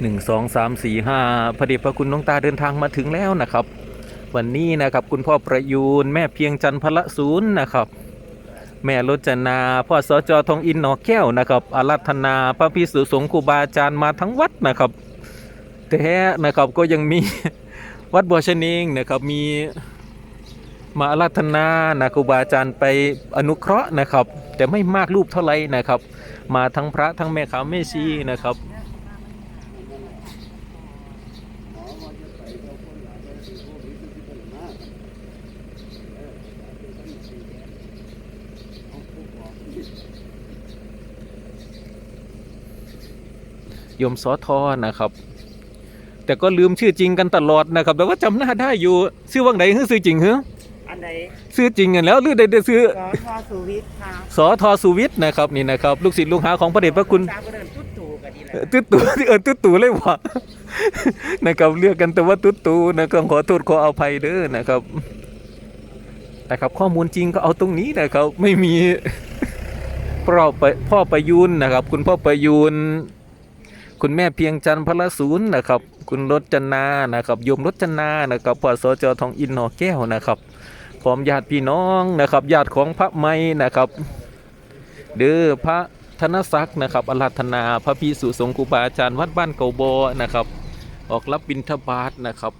หนึ่งสองสามสี่ห้าพระเดชพระคุณหลวงตาเดินทางมาถึงแล้วนะครับ วันนี้นะครับคุณพ่อประยูนแม่เพียงจันทร์พละศูนย์นะครับ แม่รจนาพ่อสจทองอินหนอแก้วนะครับอารัธนาพระพิสุสงฆ์ครูบาอาจารย์มาทั้งวัดนะครับแต่นะครับก็ยังมีวัดบัวชะเนงนะครับมีมาอารัธนานะครูบาอาจารย์ไปอนุเคราะห์นะครับ แต่ไม่มากรูปเท่าไหร่นะครับ มาทั้งพระทั้งแม่ขาวแม่ชีนะครับ ยมสอทอนะครับ แต่ก็ลืมชื่อจริงกันตลอดนะครับ แต่ว่าจำหน้าได้อยู่ชื่อว่างไหนคือชื่อจริงเหรออันใดชื่อจริงกันแล้วหรือได้ได้ซื้อสอทอสุวิทย์ค่ะสอทอสุวิทย์นะครับนี่นะครับ ลูกศิษย์ลูกหาของพระเดชพระคุณตาก็เดินตุ๊ดตู่กันดีแหละเอ่อตุ๊ดตู่เออตุ๊ดตู่เลยว่ะนะครับเรียกกันแต่ว่าตุ๊ดตู่นะครับขอโทษขออภัยเด้อนะครับนะครับข้อมูลจริงก็เอาตรงนี้นะครับไม่มีพ่อไปพ่อประยูนนะครับ คุณพ่อประยูน คุณแม่เพียงจันทร์พละศูนย์นะครับ คุณรจนานะครับโยมรจนานะครับพ่อสจทองอินหนอแก้วนะครับพร้อมญาติพี่น้องนะครับญาติของพระไม่นะครับ เด้อพระธนศักดิ์นะครับอาราธนาพระพิสุสงฆ์ครูบาอาจารย์วัดบ้านเกาโบอนะครับ ออกรับบิณฑบาตนะครับ